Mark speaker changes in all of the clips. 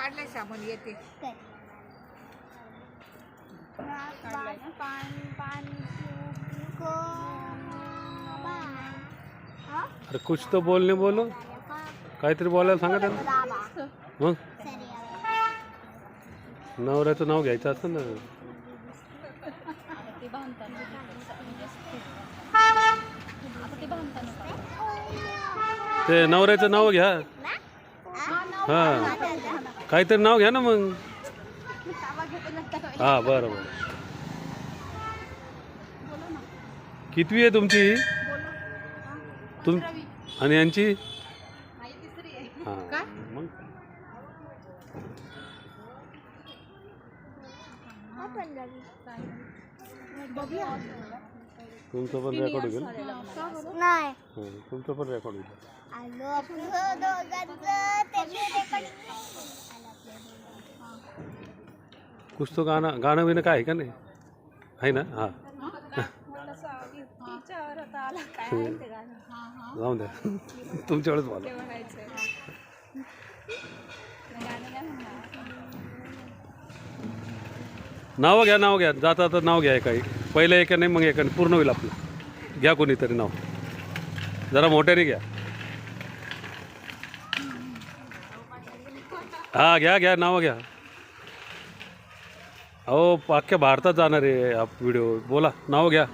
Speaker 1: काढलंय सामान येते.
Speaker 2: हा?
Speaker 3: अरे कुछ तो बोलणे बोलो. काहीतरी बोलायला सांगा त्यांना मग?
Speaker 2: सरी
Speaker 3: नवऱ्याचं नाव घ्यायचं असतं ना.
Speaker 4: ते
Speaker 3: नवऱ्याचं नाव घ्या. हा. काहीतरी नाव घ्या ना मग. हा बरं बरं. कितवी आहे तुमची? तुम आणि यांची? हा. तुमचं पण रेकॉर्ड होईल
Speaker 2: नाही
Speaker 3: तुमचं पण रेकॉर्ड होईल
Speaker 2: आलो आपलं दोघांचं त्याचे
Speaker 3: कुछ तो गाणं गाणं बिणं काय आहे का नाही आहे ना हा जाऊन द्या तुमच्या वेळेस बोला नावं घ्या नाव घ्या. जाता तर नाव घ्या काही पहिलं एका नाही मग एका पूर्ण होईल आपलं. घ्या कोणीतरी नाव. जरा मोठ्याने घ्या. हा घ्या घ्या नावं घ्या. अहो अख्ख्या भारतात जाणार आहे हा व्हिडिओ बोला नाव घ्या.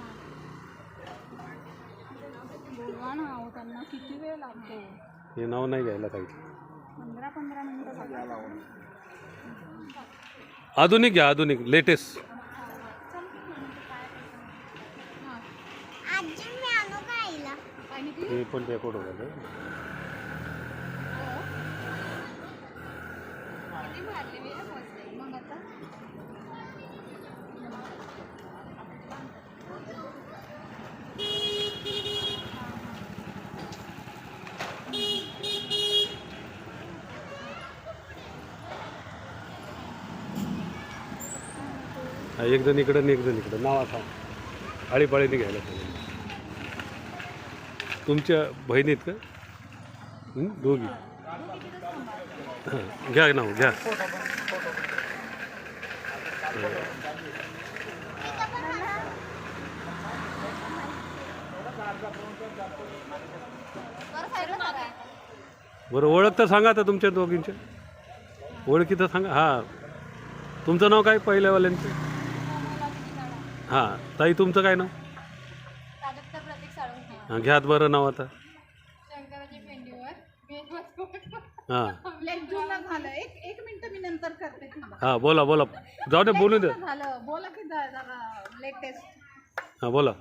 Speaker 3: हे नाव नाही घ्यायला काही.
Speaker 4: पंधरा पंधरा मिनिटं
Speaker 3: आधुनिक घ्या आधुनिक लेटेस्ट हे पण रेकॉर्ड होतं एक जण इकडं आणि एक जण इकडं. नाव असा आळीपाळीने घ्यायला पाहिजे. तुमच्या बहिणीत का? दोघी. हां घ्या नाव घ्या. बरं ओळख तर सांगा आता तुमच्या दोघींच्या. ओळखी तर सांगा. हां. तुमचं नाव काय पहिल्यावाल्यांचं? हां ताई तुमचं काय नाव?
Speaker 4: प्राजक्ता प्रतीक साळुंखे.
Speaker 3: हां घ्यात बरं नाव आता.
Speaker 4: पेंडीवर
Speaker 3: हां.
Speaker 1: लेट जुनं झालं. एक एक मिनिट मी नंतर करते थांबा.
Speaker 3: हां बोला बोला. जाऊ दे बोलू द्या
Speaker 1: झालं. बोला की जा- जरा लेटेस्ट
Speaker 3: हां बोला.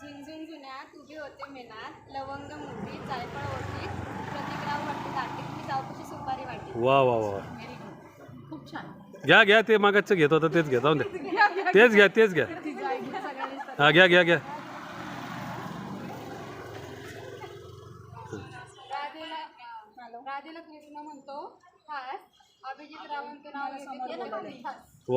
Speaker 4: झुंझुन जुन्यात उभी होते मेनात. लवंग मोठी जायफळ ओढली प्रतिकराव वाटते दाटे. मी जाऊपाशी सुपारी वाटली
Speaker 3: वा वा वा.
Speaker 1: खूप छान.
Speaker 3: घ्या घ्या ते मागाचं घेत होतं तेच घ्या जाऊ तेच घ्या तेज घ्या हाँ घ्या घ्या घ्या
Speaker 4: राधेला कृष्ण म्हणतो हास अभिजित रावांचं नाव घेते